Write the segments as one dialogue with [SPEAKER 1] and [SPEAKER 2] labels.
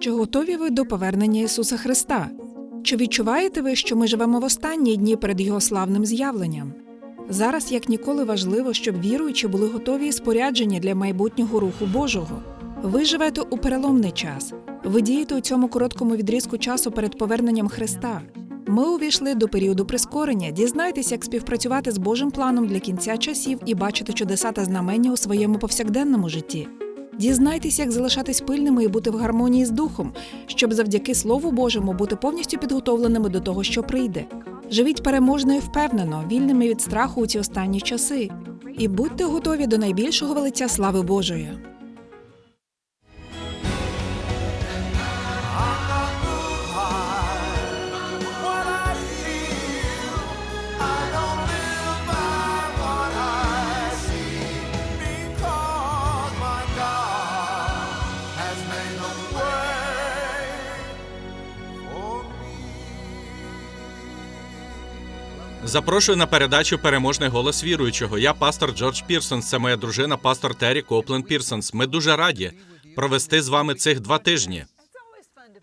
[SPEAKER 1] Чи готові ви до повернення Ісуса Христа? Чи відчуваєте ви, що ми живемо в останні дні перед Його славним з'явленням? Зараз як ніколи важливо, щоб віруючі були готові і споряджені для майбутнього руху Божого. Ви живете у переломний час. Ви дієте у цьому короткому відрізку часу перед поверненням Христа. Ми увійшли до періоду прискорення. Дізнайтесь, як співпрацювати з Божим планом для кінця часів і бачити чудеса та знамення у своєму повсякденному житті. Дізнайтесь, як залишатись пильними і бути в гармонії з духом, щоб завдяки Слову Божому бути повністю підготовленими до того, що прийде. Живіть переможно і впевнено, вільними від страху у ці останні часи. І будьте готові до найбільшого велиця слави Божої.
[SPEAKER 2] Запрошую на передачу Переможний голос віруючого. Я пастор Джордж Пірсонс. Це моя дружина, пастор Террі Коплен Пірсонс. Ми дуже раді провести з вами цих два тижні.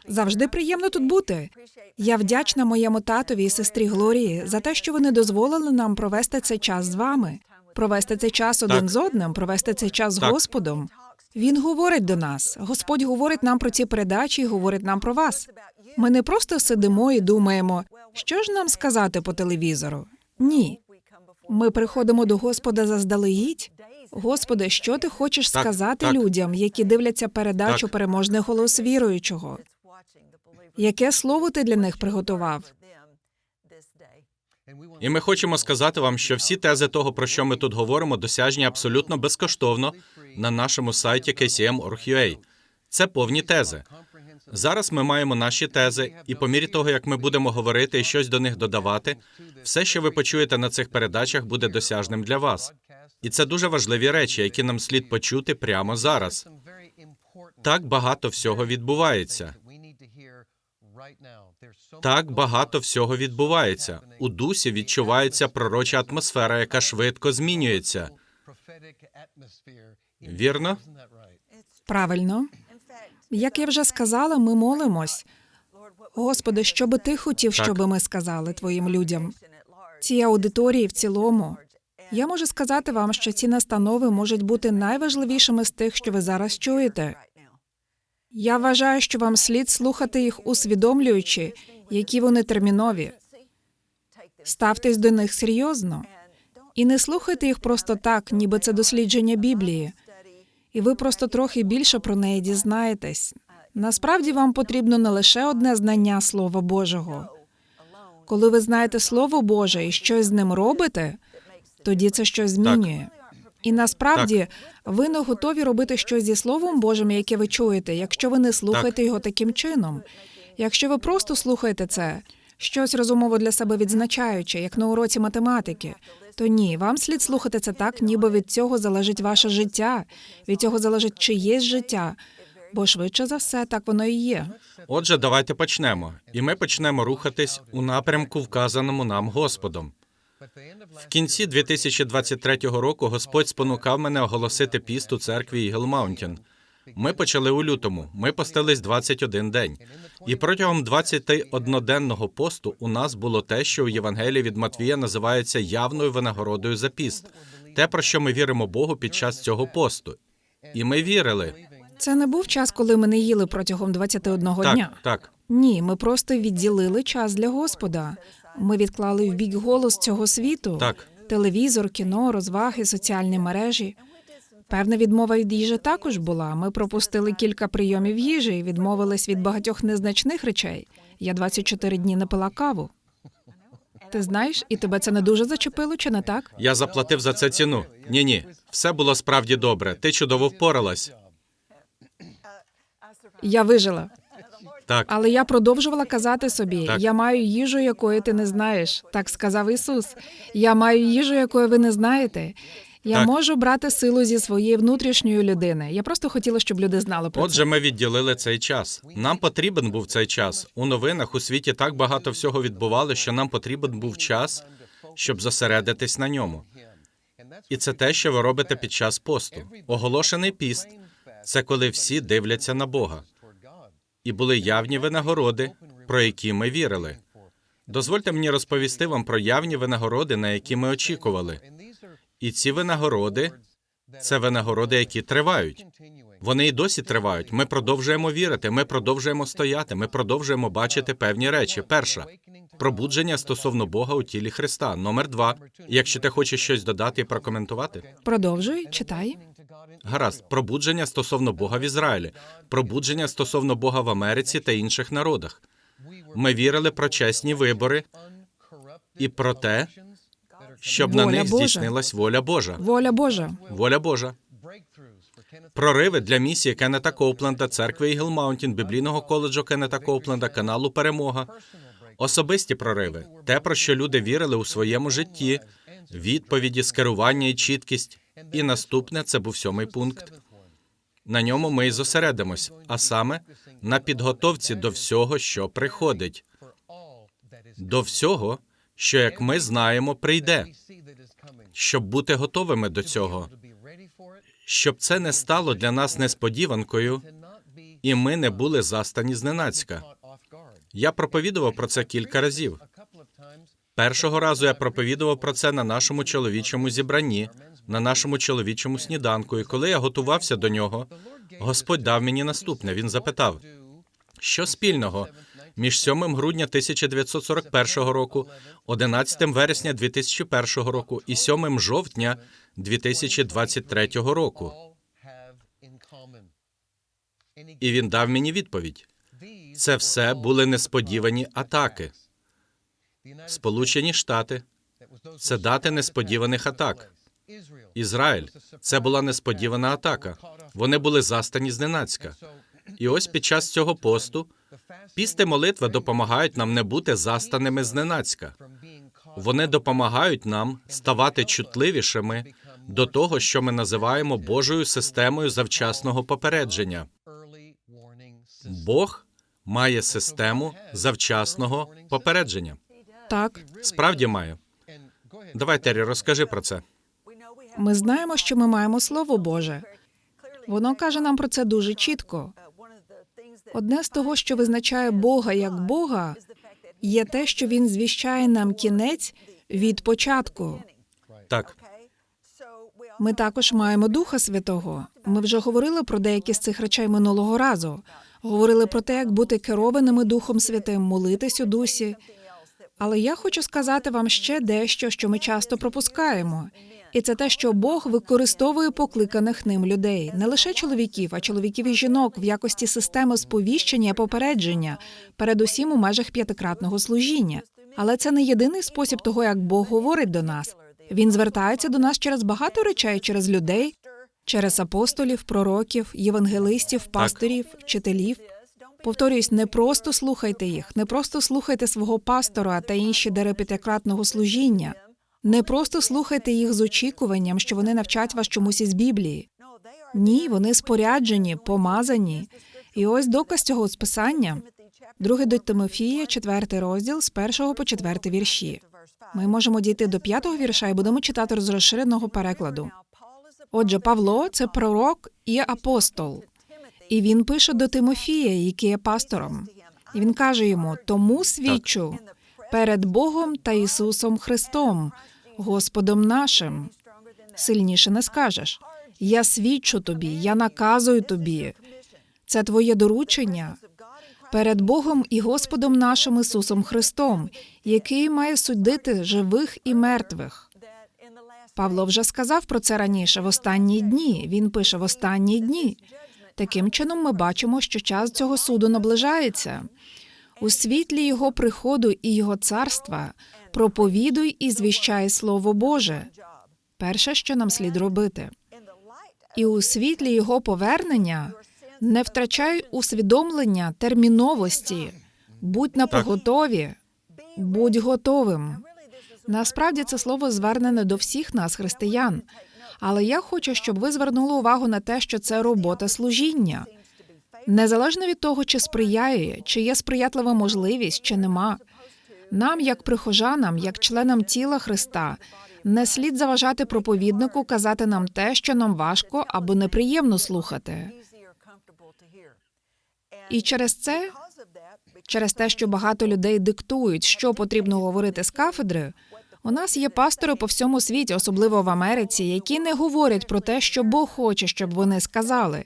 [SPEAKER 1] Завжди приємно тут бути. Я вдячна моєму татові і сестрі Глорії за те, що вони дозволили нам провести цей час з вами, провести цей час один
[SPEAKER 2] Так.
[SPEAKER 1] з одним, провести цей час з
[SPEAKER 2] Так.
[SPEAKER 1] Господом. Він говорить до нас. Господь говорить нам про ці передачі і говорить нам про вас. Ми не просто сидимо і думаємо, що ж нам сказати по телевізору. Ні. Ми приходимо до Господа заздалегідь. Господи, що ти хочеш
[SPEAKER 2] Так,
[SPEAKER 1] сказати
[SPEAKER 2] так.
[SPEAKER 1] людям, які дивляться передачу
[SPEAKER 2] Так.
[SPEAKER 1] Переможний голос віруючого? Яке слово ти для них приготував?
[SPEAKER 2] І ми хочемо сказати вам, що всі тези того, про що ми тут говоримо, досяжні абсолютно безкоштовно на нашому сайті kcm.org.ua. Це повні тези. Зараз ми маємо наші тези, і по мірі того, як ми будемо говорити і щось до них додавати, все, що ви почуєте на цих передачах, буде досяжним для вас. І це дуже важливі речі, які нам слід почути прямо зараз. Так багато всього відбувається. Так багато всього відбувається. У дусі відчувається пророча атмосфера, яка швидко змінюється. Вірно?
[SPEAKER 1] Правильно. Як я вже сказала, ми молимось. Господи, що би ти хотів,
[SPEAKER 2] Так.
[SPEAKER 1] щоб ми сказали твоїм людям? Цій аудиторії в цілому. Я можу сказати вам, що ці настанови можуть бути найважливішими з тих, що ви зараз чуєте. Я вважаю, що вам слід слухати їх, усвідомлюючи, які вони термінові. Ставтесь до них серйозно і не слухайте їх просто так, ніби це дослідження Біблії, і ви просто трохи більше про неї дізнаєтесь. Насправді вам потрібно не лише одне знання Слова Божого. Коли ви знаєте Слово Боже і щось з ним робите, тоді це щось змінює. І насправді ви не готові робити щось зі Словом Божим, яке ви чуєте, якщо ви не слухаєте його таким чином. Якщо ви просто слухаєте це, щось розумово для себе відзначаючи, як на уроці математики, то ні, вам слід слухати це так, ніби від цього залежить ваше життя, від цього залежить чиєсь життя, бо швидше за все так воно і є.
[SPEAKER 2] Отже, давайте почнемо. І ми почнемо рухатись у напрямку, вказаному нам Господом. В кінці 2023 року Господь спонукав мене оголосити піст у церкві Eagle Mountain. Ми почали у лютому. Ми постились 21 день. І протягом 21-денного посту у нас було те, що у Євангелії від Матвія називається явною винагородою за піст. Те, про що ми віримо Богу під час цього посту. І ми вірили.
[SPEAKER 1] Це не був час, коли ми не їли протягом 21 дня.
[SPEAKER 2] Так, так.
[SPEAKER 1] Ні, ми просто відділили час для Господа. Ми відклали в бік голос цього світу.
[SPEAKER 2] Так.
[SPEAKER 1] Телевізор, кіно, розваги, соціальні мережі. Певна відмова від їжі також була. Ми пропустили кілька прийомів їжі і відмовились від багатьох незначних речей. Я 24 дні не пила каву. Ти знаєш, і тебе це не дуже зачепило, чи не так?
[SPEAKER 2] Я заплатив за це ціну. Ні, ні, все було справді добре. Ти чудово впоралась.
[SPEAKER 1] Я вижила.
[SPEAKER 2] Так,
[SPEAKER 1] Але я продовжувала казати собі:
[SPEAKER 2] Так.
[SPEAKER 1] я маю їжу, якої ти не знаєш. Так сказав Ісус. Я маю їжу, якої ви не знаєте. Я
[SPEAKER 2] Так.
[SPEAKER 1] можу брати силу зі своєї внутрішньої людини. Я просто хотіла, щоб люди знали про
[SPEAKER 2] отже, ми відділили цей час. Нам потрібен був цей час. У новинах у світі так багато всього відбувалося, що нам потрібен був час, щоб зосередитись на ньому. І це те, що ви робите під час посту. Оголошений піст це коли всі дивляться на Бога. І були явні винагороди, про які ми вірили. Дозвольте мені розповісти вам про явні винагороди, на які ми очікували. І ці винагороди це винагороди, які тривають. Вони і досі тривають. Ми продовжуємо вірити, ми продовжуємо стояти, ми продовжуємо бачити певні речі. Перша пробудження стосовно Бога у тілі Христа. Номер два. Якщо ти хочеш щось додати і прокоментувати,
[SPEAKER 1] Продовжуй, читай.
[SPEAKER 2] Гаразд, пробудження стосовно Бога в Ізраїлі, пробудження стосовно Бога в Америці та інших народах. Ми вірили про чесні вибори і про те, щоб на них
[SPEAKER 1] Божа.
[SPEAKER 2] здійснилась воля Божа.
[SPEAKER 1] Воля Божа.
[SPEAKER 2] Воля Божа. Прориви для місії Кеннета Коупленда, церкви Ігл Маунтін, біблійного коледжу Кеннета Коупленда, каналу Перемога. Особисті прориви, те, про що люди вірили у своєму житті, відповіді, скерування і чіткість. І наступне це був сьомий пункт. На ньому ми і зосередимось, а саме на підготовці до всього, що приходить, до всього, що, як ми знаємо, прийде, щоб бути готовими до цього, щоб це не стало для нас несподіванкою, і ми не були застані зненацька. Я проповідував про це кілька разів. Першого разу я проповідував про це на нашому чоловічому зібранні, на нашому чоловічому сніданку. І коли я готувався до нього, Господь дав мені наступне. Він запитав: що спільного між 7 грудня 1941 року, 11 вересня 2001 року і 7 жовтня 2023 року? І він дав мені відповідь. Це все були несподівані атаки. Сполучені Штати це дати несподіваних атак. Ізраїль це була несподівана атака. Вони були застані зненацька. І ось під час цього посту піст і молитва допомагають нам не бути застаними зненацька. Вони допомагають нам ставати чутливішими до того, що ми називаємо Божою системою завчасного попередження. Бог має систему завчасного попередження.
[SPEAKER 1] Так,
[SPEAKER 2] Справді має. Давай, Террі, розкажи про це.
[SPEAKER 1] Ми знаємо, що ми маємо Слово Боже. Воно каже нам про це дуже чітко. Одне з того, що визначає Бога як Бога, є те, що Він звіщає нам кінець від початку.
[SPEAKER 2] Так,
[SPEAKER 1] Ми також маємо Духа Святого. Ми вже говорили про деякі з цих речей минулого разу. Говорили про те, як бути керованими Духом Святим, молитись у дусі. Але я хочу сказати вам ще дещо, що ми часто пропускаємо. І це те, що Бог використовує покликаних ним людей, не лише чоловіків, а чоловіків і жінок в якості системи сповіщення і попередження, передусім у межах п'ятикратного служіння. Але це не єдиний спосіб того, як Бог говорить до нас. Він звертається до нас через багато речей, через людей, через апостолів, пророків, євангелистів, пасторів, вчителів. Повторюсь, не просто слухайте їх, не просто слухайте свого пастора та інші дари п'ятикратного служіння. Не просто слухайте їх з очікуванням, що вони навчать вас чомусь із Біблії. Ні, вони споряджені, помазані. І ось доказ цього з писання. До Тимофія, четвертий розділ з першого по четвертий вірші. Ми можемо дійти до п'ятого вірша і будемо читати з розширеного перекладу. Отже, Павло це пророк і апостол. І він пише до Тимофія, який є пастором. І він каже йому: тому свідчу перед Богом та Ісусом Христом, Господом нашим. Сильніше не скажеш. Я свідчу тобі, я наказую тобі. Це твоє доручення перед Богом і Господом нашим Ісусом Христом, який має судити живих і мертвих. Павло вже сказав про це раніше в останні дні. Він пише в останні дні. Таким чином, ми бачимо, що час цього суду наближається. У світлі його приходу і його царства проповідуй і звіщай Слово Боже. Перше, що нам слід робити. І у світлі його повернення не втрачай усвідомлення терміновості, будь на поготові, будь готовим. Насправді це слово звернене до всіх нас, християн. Але я хочу, щоб ви звернули увагу на те, що це робота служіння. Незалежно від того, чи сприяє, чи є сприятлива можливість, чи нема. Нам, як прихожанам, як членам тіла Христа, не слід заважати проповіднику казати нам те, що нам важко або неприємно слухати. І через це, через те, що багато людей диктують, що потрібно говорити з кафедри, у нас є пастори по всьому світі, особливо в Америці, які не говорять про те, що Бог хоче, щоб вони сказали,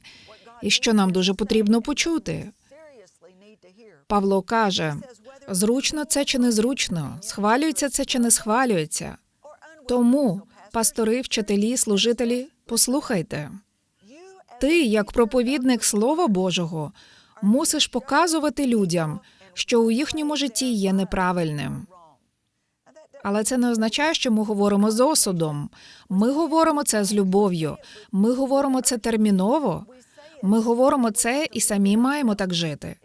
[SPEAKER 1] і що нам дуже потрібно почути. Павло каже: зручно це чи незручно, схвалюється це чи не схвалюється. Тому, пастори, вчителі, служителі, послухайте. Ти, як проповідник Слова Божого, мусиш показувати людям, що у їхньому житті є неправильним. Але це не означає, що ми говоримо з осудом. Ми говоримо це з любов'ю. Ми говоримо це терміново. Ми говоримо це і самі маємо так жити.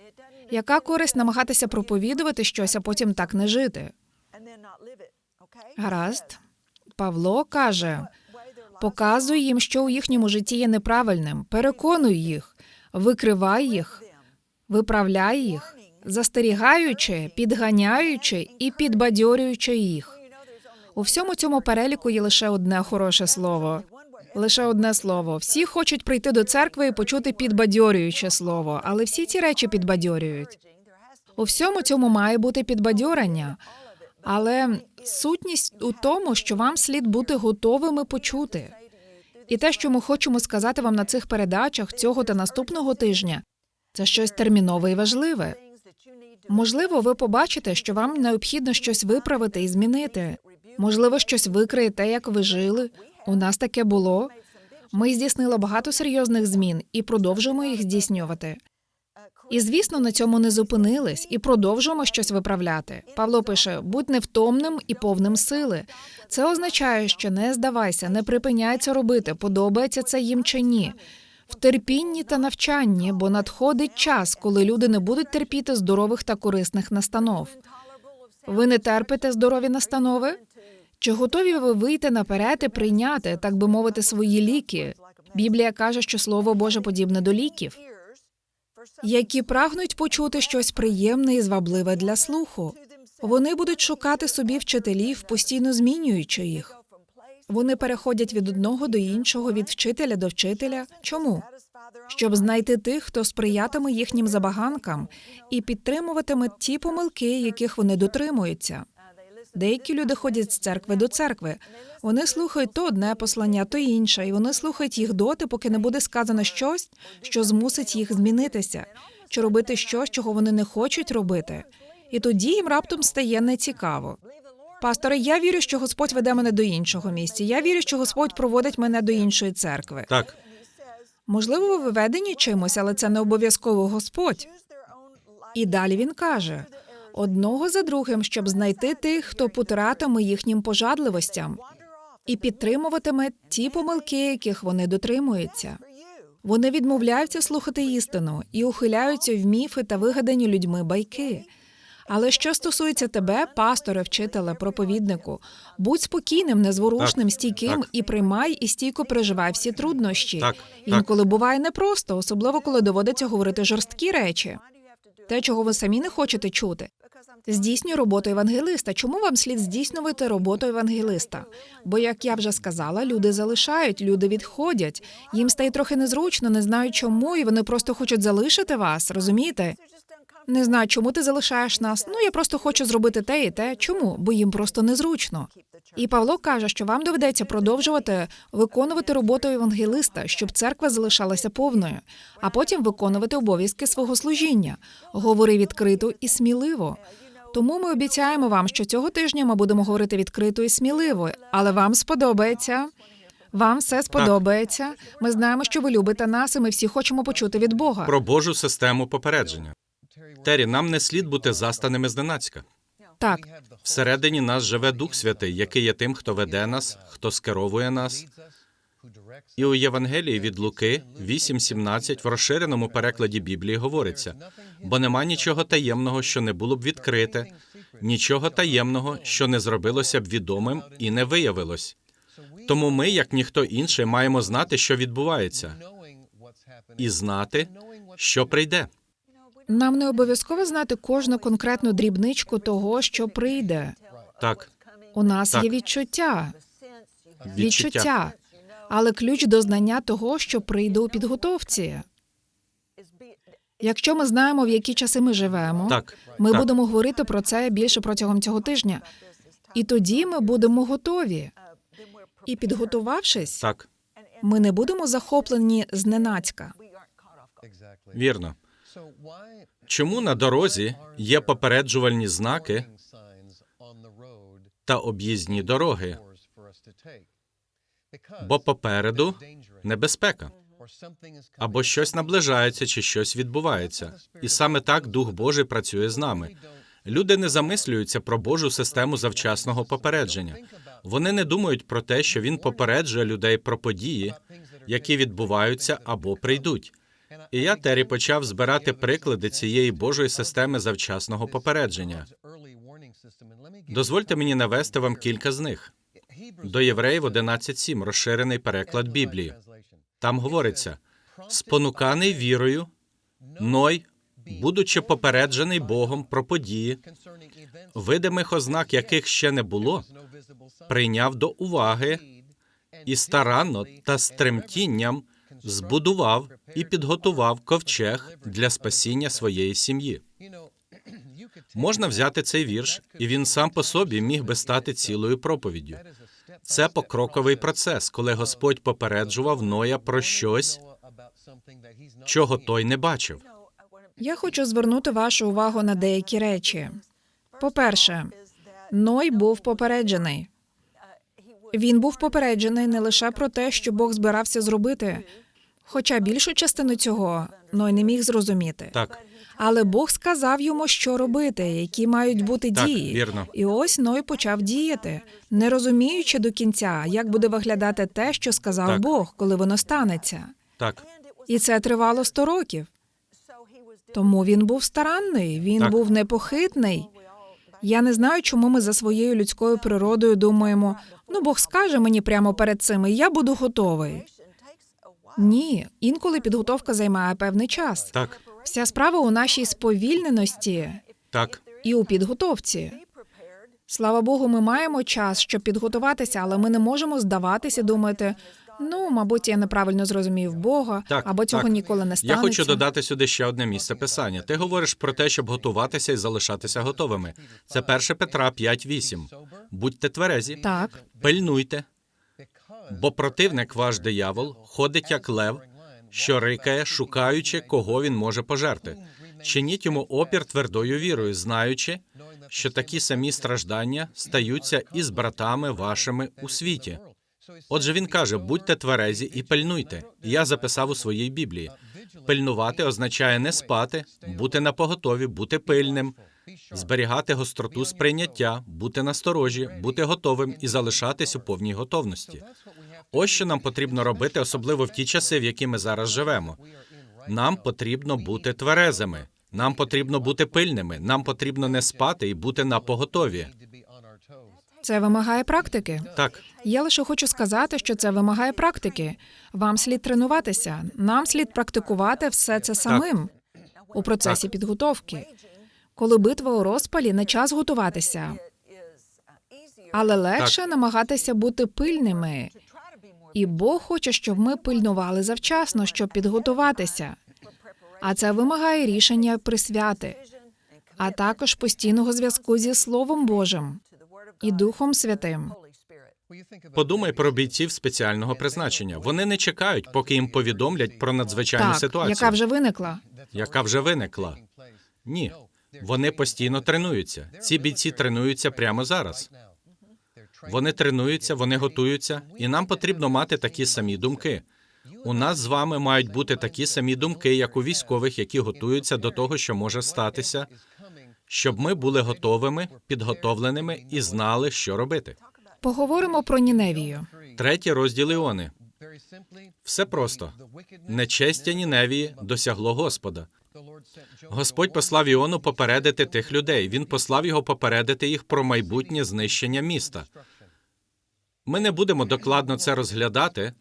[SPEAKER 1] Яка користь намагатися проповідувати щось, а потім так не жити? Гаразд. Павло каже: показуй їм, що у їхньому житті є неправильним, переконуй їх, викривай їх, виправляй їх, застерігаючи, підганяючи і підбадьорюючи їх. У всьому цьому переліку є лише одне хороше слово. Лише одне слово. Всі хочуть прийти до церкви і почути підбадьорююче слово, але всі ці речі підбадьорюють. У всьому цьому має бути підбадьорення. Але сутність у тому, що вам слід бути готовими почути. І те, що ми хочемо сказати вам на цих передачах цього та наступного тижня, це щось термінове і важливе. Можливо, ви побачите, що вам необхідно щось виправити і змінити. Можливо, щось викриєте, як ви жили. У нас таке було. Ми здійснили багато серйозних змін і продовжуємо їх здійснювати. І звісно, на цьому не зупинились і продовжуємо щось виправляти. Павло пише: будь невтомним і повним сили. Це означає, що не здавайся, не припиняй робити, подобається це їм чи ні. В терпінні та навчанні, бо надходить час, коли люди не будуть терпіти здорових та корисних настанов. Ви не терпите здорові настанови? Чи готові ви вийти наперед і прийняти, так би мовити, свої ліки? Біблія каже, що слово Боже подібне до ліків, які прагнуть почути щось приємне і звабливе для слуху. Вони будуть шукати собі вчителів, постійно змінюючи їх. Вони переходять від одного до іншого, від вчителя до вчителя. Чому? Щоб знайти тих, хто сприятиме їхнім забаганкам і підтримуватиме ті помилки, яких вони дотримуються. Деякі люди ходять з церкви до церкви. Вони слухають то одне послання, то інше, і вони слухають їх доти, поки не буде сказано щось, що змусить їх змінитися, чи робити щось, чого вони не хочуть робити. І тоді їм раптом стає нецікаво. Пасторе, я вірю, що Господь веде мене до іншого місця. Я вірю, що Господь проводить мене до іншої церкви.
[SPEAKER 2] Так,
[SPEAKER 1] Можливо, ви виведені чимось, але це не обов'язково Господь. І далі він каже: одного за другим, щоб знайти тих, хто потиратиме їхнім пожадливостям і підтримуватиме ті помилки, яких вони дотримуються. Вони відмовляються слухати істину і ухиляються в міфи та вигадані людьми байки. Але що стосується тебе, пасторе, вчителя, проповіднику, будь спокійним, незворушним,
[SPEAKER 2] Так,
[SPEAKER 1] стійким
[SPEAKER 2] так.
[SPEAKER 1] і приймай і стійко переживай всі труднощі.
[SPEAKER 2] Так,
[SPEAKER 1] Інколи буває непросто, особливо коли доводиться говорити жорсткі речі. Те, чого ви самі не хочете чути. Здійснюй роботу евангелиста. Чому вам слід здійснювати роботу евангелиста? Бо, як я вже сказала, люди залишають, люди відходять. Їм стає трохи незручно, не знають чому, і вони просто хочуть залишити вас. Розумієте? Не знаю, чому ти залишаєш нас. Ну я просто хочу зробити те і те. Чому? Бо їм просто незручно. І Павло каже, що вам доведеться продовжувати виконувати роботу евангелиста, щоб церква залишалася повною, а потім виконувати обов'язки свого служіння. Говори відкрито і сміливо. Тому ми обіцяємо вам, що цього тижня ми будемо говорити відкрито і сміливо, але вам сподобається. Вам все сподобається. Ми знаємо, що ви любите нас, і ми всі хочемо почути від Бога.
[SPEAKER 2] про Божу систему попередження. Террі, нам не слід бути застаними зненацька.
[SPEAKER 1] Так,
[SPEAKER 2] Всередині нас живе Дух Святий, який є тим, хто веде нас, хто скеровує нас. І у Євангелії від Луки 8.17 в розширеному перекладі Біблії говориться: бо нема нічого таємного, що не було б відкрите, нічого таємного, що не зробилося б відомим і не виявилось. Тому ми, як ніхто інший, маємо знати, що відбувається, і знати, що прийде.
[SPEAKER 1] нам не обов'язково знати кожну конкретну дрібничку того, що прийде.
[SPEAKER 2] Так,
[SPEAKER 1] У нас
[SPEAKER 2] Так.
[SPEAKER 1] є відчуття,
[SPEAKER 2] відчуття.
[SPEAKER 1] відчуття, але ключ до знання того, що прийде у підготовці. Якщо ми знаємо, в які часи ми живемо,
[SPEAKER 2] Так,
[SPEAKER 1] ми
[SPEAKER 2] так.
[SPEAKER 1] будемо говорити про це більше протягом цього тижня. І тоді ми будемо готові. І підготувавшись,
[SPEAKER 2] Так,
[SPEAKER 1] ми не будемо захоплені зненацька.
[SPEAKER 2] вірно. Чому на дорозі є попереджувальні знаки та об'їзні дороги? Бо попереду небезпека. Або щось наближається, чи щось відбувається. І саме так Дух Божий працює з нами. Люди не замислюються про Божу систему завчасного попередження. Вони не думають про те, що він попереджує людей про події, які відбуваються або прийдуть. І я Террі почав збирати приклади цієї Божої системи завчасного попередження. Дозвольте мені навести вам кілька з них. До євреїв 11.7 розширений переклад Біблії. Там говориться: спонуканий вірою, Ной, будучи попереджений Богом про події, видимих ознак яких ще не було, прийняв до уваги і старанно та з тремтінням збудував і підготував ковчег для спасіння своєї сім'ї. Можна взяти цей вірш, і він сам по собі міг би стати цілою проповіддю. Це покроковий процес, коли Господь попереджував Ноя про щось, чого той не бачив.
[SPEAKER 1] Я хочу звернути вашу увагу на деякі речі. По-перше, Ной був попереджений. Він був попереджений не лише про те, що Бог збирався зробити, хоча більшу частину цього Ной не міг зрозуміти.
[SPEAKER 2] Так,
[SPEAKER 1] Але Бог сказав йому, що робити, які мають бути
[SPEAKER 2] Так,
[SPEAKER 1] дії.
[SPEAKER 2] вірно.
[SPEAKER 1] І ось Ной почав діяти, не розуміючи до кінця, як буде виглядати те, що сказав
[SPEAKER 2] Так.
[SPEAKER 1] Бог, коли воно станеться.
[SPEAKER 2] так,
[SPEAKER 1] І це тривало сто років. Тому він був старанний, він
[SPEAKER 2] Так.
[SPEAKER 1] був непохитний. Я не знаю, чому ми за своєю людською природою думаємо: ну Бог скаже мені прямо перед цим, і я буду готовий. Ні, інколи підготовка займає певний час.
[SPEAKER 2] так,
[SPEAKER 1] Вся справа у нашій сповільненості
[SPEAKER 2] так,
[SPEAKER 1] і у підготовці. Слава Богу, ми маємо час, щоб підготуватися, але ми не можемо здаватися, думати, ну, мабуть, я неправильно зрозумів Бога,
[SPEAKER 2] так.
[SPEAKER 1] або цього
[SPEAKER 2] так.
[SPEAKER 1] ніколи не
[SPEAKER 2] Я хочу додати сюди ще одне місце писання. Ти говориш про те, щоб готуватися і залишатися готовими. Це 1 Петра 5.8. Будьте тверезі,
[SPEAKER 1] Так,
[SPEAKER 2] пильнуйте, бо противник ваш диявол ходить як лев, що рикає, шукаючи, кого він може пожерти. Чиніть йому опір твердою вірою, знаючи, що такі самі страждання стаються із братами вашими у світі. Отже, він каже: будьте тверезі і пильнуйте. Я записав у своїй Біблії. Пильнувати означає не спати, бути на поготові, бути пильним, зберігати гостроту сприйняття, бути насторожі, бути готовим і залишатись у повній готовності. Ось що нам потрібно робити, особливо в ті часи, в які ми зараз живемо. Нам потрібно бути тверезими. Нам потрібно бути пильними. Нам потрібно не спати і бути на поготові.
[SPEAKER 1] це вимагає практики.
[SPEAKER 2] Так,
[SPEAKER 1] Я лише хочу сказати, що це вимагає практики. Вам слід тренуватися. Нам слід практикувати все це самим у процесі підготовки. Коли битва у розпалі, не час готуватися, але легше намагатися бути пильними. І Бог хоче, щоб ми пильнували завчасно, щоб підготуватися. А це вимагає рішення присвяти, а також постійного зв'язку зі Словом Божим і Духом Святим.
[SPEAKER 2] подумай про бійців спеціального призначення. Вони не чекають, поки їм повідомлять про надзвичайну
[SPEAKER 1] Так,
[SPEAKER 2] ситуацію,
[SPEAKER 1] яка вже виникла.
[SPEAKER 2] яка вже виникла. Ні, вони постійно тренуються. Ці бійці тренуються прямо зараз. Вони тренуються, вони готуються, і нам потрібно мати такі самі думки. У нас з вами мають бути такі самі думки, як у військових, які готуються до того, що може статися, щоб ми були готовими, підготовленими і знали, що робити.
[SPEAKER 1] Поговоримо про Ніневію.
[SPEAKER 2] Третій розділ Іони. Все просто. Нечестя Ніневії досягло Господа. Господь послав Іону попередити тих людей. Він послав його попередити їх про майбутнє знищення міста. Ми не будемо докладно це розглядати,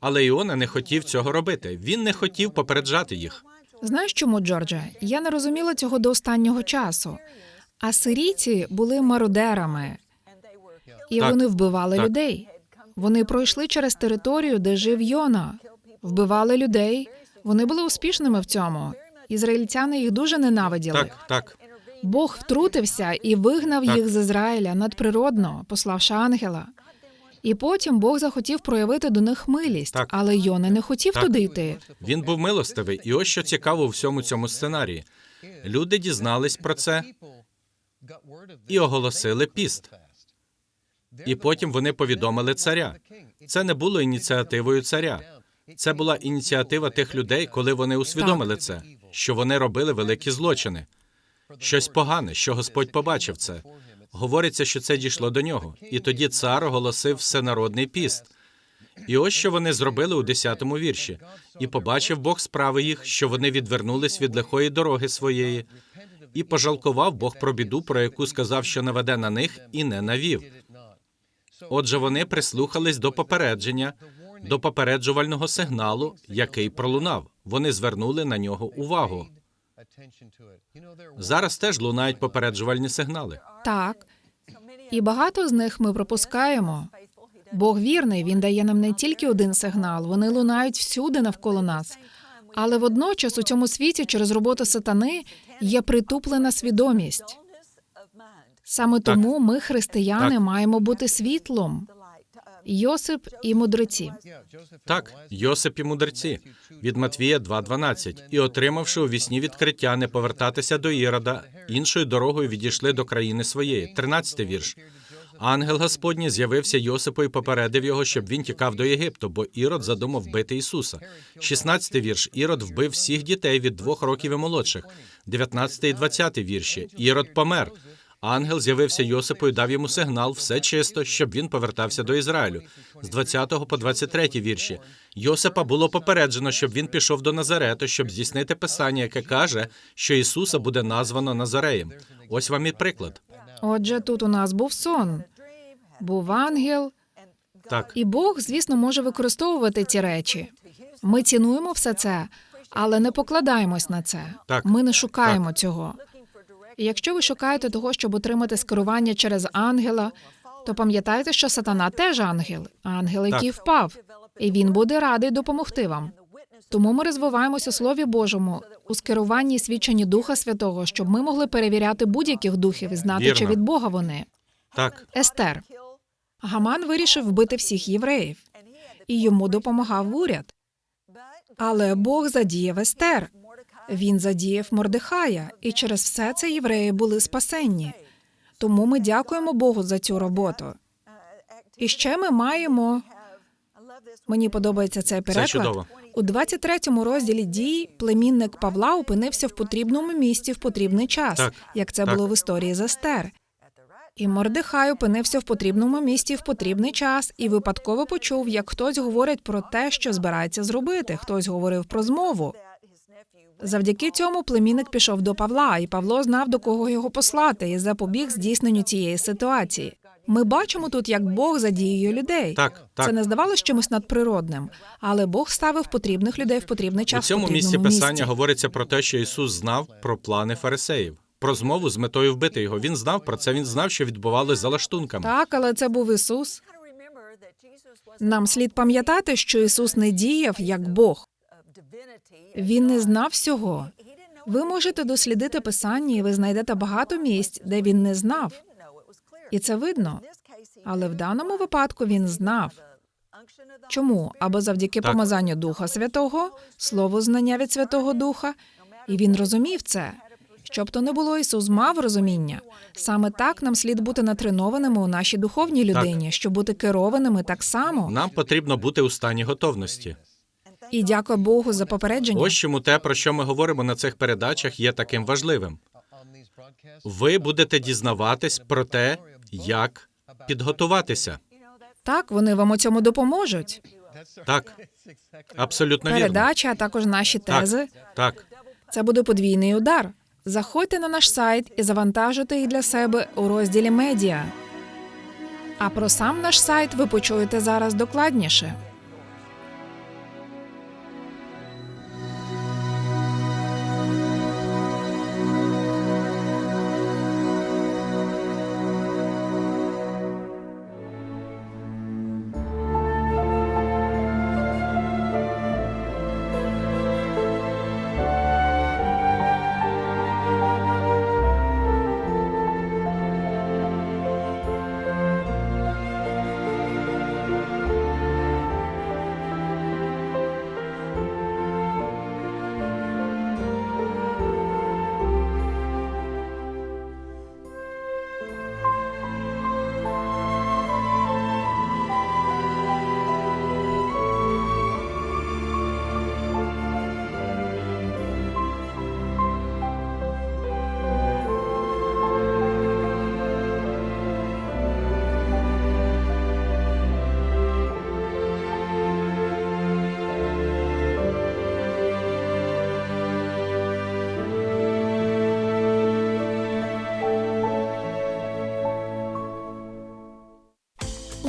[SPEAKER 2] але Іона не хотів цього робити. Він не хотів попереджати їх.
[SPEAKER 1] Знаєш чому, Джордже? Я не розуміла цього до останнього часу. Асирійці були мародерами, і
[SPEAKER 2] Так,
[SPEAKER 1] вони вбивали
[SPEAKER 2] так.
[SPEAKER 1] людей. Вони пройшли через територію, де жив Йона, вбивали людей. Вони були успішними в цьому. Ізраїльтяни їх дуже ненавиділи.
[SPEAKER 2] Так, так.
[SPEAKER 1] Бог втрутився і вигнав
[SPEAKER 2] Так.
[SPEAKER 1] їх з Ізраїля надприродно, пославши ангела. І потім Бог захотів проявити до них милість,
[SPEAKER 2] Так.
[SPEAKER 1] але Йона не хотів
[SPEAKER 2] Так.
[SPEAKER 1] туди йти.
[SPEAKER 2] Він був милостивий, і ось що цікаво у всьому цьому сценарії. Люди дізнались про це і оголосили піст. І потім вони повідомили царя. Це не було ініціативою царя. Це була ініціатива тих людей, коли вони усвідомили це, що вони робили великі злочини. Щось погане, що Господь побачив це. Говориться, що це дійшло до нього. І тоді цар оголосив всенародний піст. І ось що вони зробили у 10-му вірші. І побачив Бог справи їх, що вони відвернулись від лихої дороги своєї, і пожалкував Бог про біду, про яку сказав, що наведе на них, і не навів. Отже, вони прислухались до попередження, до попереджувального сигналу, який пролунав. Вони звернули на нього увагу. Зараз теж лунають попереджувальні сигнали.
[SPEAKER 1] Так. І багато з них ми пропускаємо. Бог вірний, він дає нам не тільки один сигнал, вони лунають всюди навколо нас. Але водночас у цьому світі через роботу сатани є притуплена свідомість. Саме
[SPEAKER 2] Так.
[SPEAKER 1] тому ми, християни,
[SPEAKER 2] Так.
[SPEAKER 1] маємо бути світлом. Йосип і мудреці.
[SPEAKER 2] Так, Йосип і мудрці від Матвія 2.12. І отримавши у вісні відкриття не повертатися до Ірода, іншою дорогою відійшли до країни своєї. 13 вірш. Ангел Господній з'явився Йосипу і попередив його, щоб він тікав до Єгипту, бо Ірод задумав вбити Ісуса. 16 вірш. Ірод вбив всіх дітей від двох років і молодших. 19 і 20 вірші. Ірод помер. Ангел з'явився Йосипу і дав йому сигнал все чисто, щоб він повертався до Ізраїлю. З 20 по 23 вірші. Йосипа було попереджено, щоб він пішов до Назарету, щоб здійснити писання, яке каже, що Ісуса буде названо Назареєм. Ось вам і приклад.
[SPEAKER 1] Отже, тут у нас був сон, був ангел,
[SPEAKER 2] Так,
[SPEAKER 1] і Бог, звісно, може використовувати ці речі. Ми цінуємо все це, але не покладаємось на це.
[SPEAKER 2] Так.
[SPEAKER 1] Ми не шукаємо цього. І якщо ви шукаєте того, щоб отримати скерування через ангела, то пам'ятайте, що сатана теж ангел, ангел, який
[SPEAKER 2] Так.
[SPEAKER 1] впав, і він буде радий допомогти вам. Тому ми розвиваємося у Слові Божому у скеруванні і свідченні Духа Святого, щоб ми могли перевіряти будь-яких духів і знати,
[SPEAKER 2] Вірно.
[SPEAKER 1] чи від Бога вони.
[SPEAKER 2] так,
[SPEAKER 1] Естер. Гаман вирішив вбити всіх євреїв, і йому допомагав уряд. Але Бог задіяв Естер. Він задіяв Мордехая, і через все це євреї були спасенні. Тому ми дякуємо Богу за цю роботу. І ще ми маємо. Мені подобається цей переклад.
[SPEAKER 2] чудово.
[SPEAKER 1] У 23-му розділі дій племінник Павла опинився в потрібному місці в потрібний час,
[SPEAKER 2] Так,
[SPEAKER 1] як це
[SPEAKER 2] так.
[SPEAKER 1] було в історії з Естер. І Мордехай опинився в потрібному місці в потрібний час і випадково почув, як хтось говорить про те, що збирається зробити. Хтось говорив про змову. Завдяки цьому племінник пішов до Павла, і Павло знав, до кого його послати, і запобіг здійсненню цієї ситуації. Ми бачимо тут, як Бог задіює людей.
[SPEAKER 2] Так, так.
[SPEAKER 1] Це не здавалося чимось надприродним, але Бог ставив потрібних людей в потрібний
[SPEAKER 2] У
[SPEAKER 1] час. в
[SPEAKER 2] цьому місці писання
[SPEAKER 1] місці.
[SPEAKER 2] говориться про те, що Ісус знав про плани фарисеїв, про змову з метою вбити його. Він знав про це. Він знав, що відбувалось за лаштунками.
[SPEAKER 1] Так, але це був Ісус. Нам слід пам'ятати, що Ісус не діяв як Бог. Він не знав всього. Ви можете дослідити писання, і ви знайдете багато місць, де він не знав. І це видно. Але в даному випадку він знав. Чому? Або завдяки
[SPEAKER 2] Так.
[SPEAKER 1] помазанню Духа Святого, слово знання від Святого Духа, і він розумів це. Щоб то не було, Ісус мав розуміння. Саме так нам слід бути натренованими у нашій духовній людині, щоб бути керованими так само.
[SPEAKER 2] Нам потрібно бути у стані готовності.
[SPEAKER 1] І дякую Богу за попередження.
[SPEAKER 2] Ось чому те, про що ми говоримо на цих передачах, є таким важливим. Ви будете дізнаватись про те, як підготуватися.
[SPEAKER 1] Так, вони вам у цьому допоможуть.
[SPEAKER 2] Так, абсолютно вірно.
[SPEAKER 1] Передача, а також наші тези.
[SPEAKER 2] Так,
[SPEAKER 1] Це буде подвійний удар. Заходьте на наш сайт і завантажуйте їх для себе у розділі медіа. А про сам наш сайт ви почуєте зараз докладніше.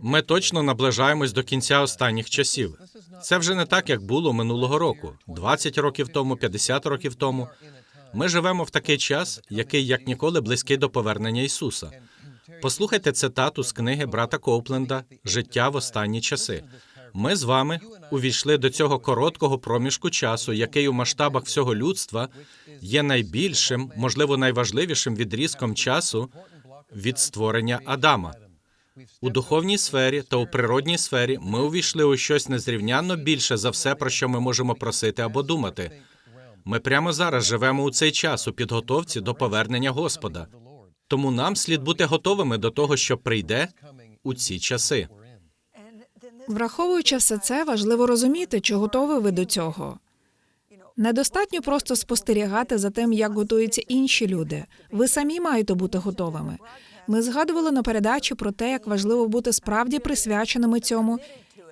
[SPEAKER 2] Ми точно наближаємось до кінця останніх часів. Це вже не так, як було минулого року, 20 років тому, 50 років тому. Ми живемо в такий час, який як ніколи близький до повернення Ісуса. Послухайте цитату з книги брата Коупленда Життя в останні часи. Ми з вами увійшли до цього короткого проміжку часу, який у масштабах всього людства є найбільшим, можливо, найважливішим відрізком часу від створення Адама. У духовній сфері та у природній сфері ми увійшли у щось незрівнянно більше за все, про що ми можемо просити або думати. Ми прямо зараз живемо у цей час у підготовці до повернення Господа. Тому нам слід бути готовими до того, що прийде у ці часи.
[SPEAKER 1] Враховуючи все це, важливо розуміти, чи готові ви до цього. Недостатньо просто спостерігати за тим, як готуються інші люди. Ви самі маєте бути готовими. Ми згадували на передачі про те, як важливо бути справді присвяченими цьому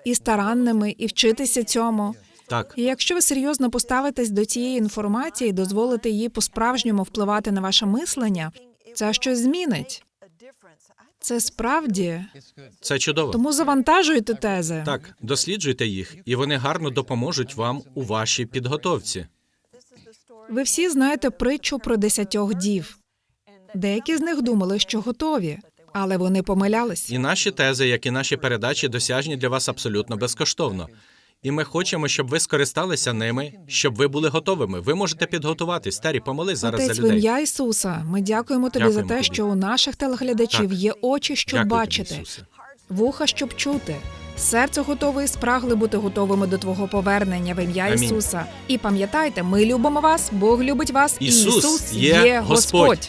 [SPEAKER 1] і старанними, і вчитися цьому.
[SPEAKER 2] Так,
[SPEAKER 1] І якщо ви серйозно поставитесь до цієї інформації дозволите їй по-справжньому впливати на ваше мислення, це щось змінить. Це справді.
[SPEAKER 2] це чудово.
[SPEAKER 1] Тому завантажуйте тези.
[SPEAKER 2] Так, досліджуйте їх, і вони гарно допоможуть вам у вашій підготовці.
[SPEAKER 1] Ви всі знаєте притчу про десятьох дів. Деякі з них думали, що готові, але вони помилялись.
[SPEAKER 2] І наші тези, як і наші передачі, досяжні для вас абсолютно безкоштовно. І ми хочемо, щоб ви скористалися ними, щоб ви були готовими. Ви можете підготуватись. Старі, помолись зараз
[SPEAKER 1] Отець,
[SPEAKER 2] за
[SPEAKER 1] в
[SPEAKER 2] людей.
[SPEAKER 1] ім'я Ісуса, ми дякуємо тобі
[SPEAKER 2] Дякуємо
[SPEAKER 1] за те,
[SPEAKER 2] тобі.
[SPEAKER 1] що у наших телеглядачів
[SPEAKER 2] Так.
[SPEAKER 1] є очі, щоб
[SPEAKER 2] Дякую тобі,
[SPEAKER 1] бачити,
[SPEAKER 2] Ісусе.
[SPEAKER 1] вуха, щоб чути. Серце готове і спрагли бути готовими до Твого повернення в ім'я
[SPEAKER 2] Амінь.
[SPEAKER 1] Ісуса. І пам'ятайте, ми любимо вас, Бог любить вас,
[SPEAKER 2] Ісус
[SPEAKER 1] Ісус
[SPEAKER 2] є
[SPEAKER 1] є
[SPEAKER 2] Господь.
[SPEAKER 1] Господь.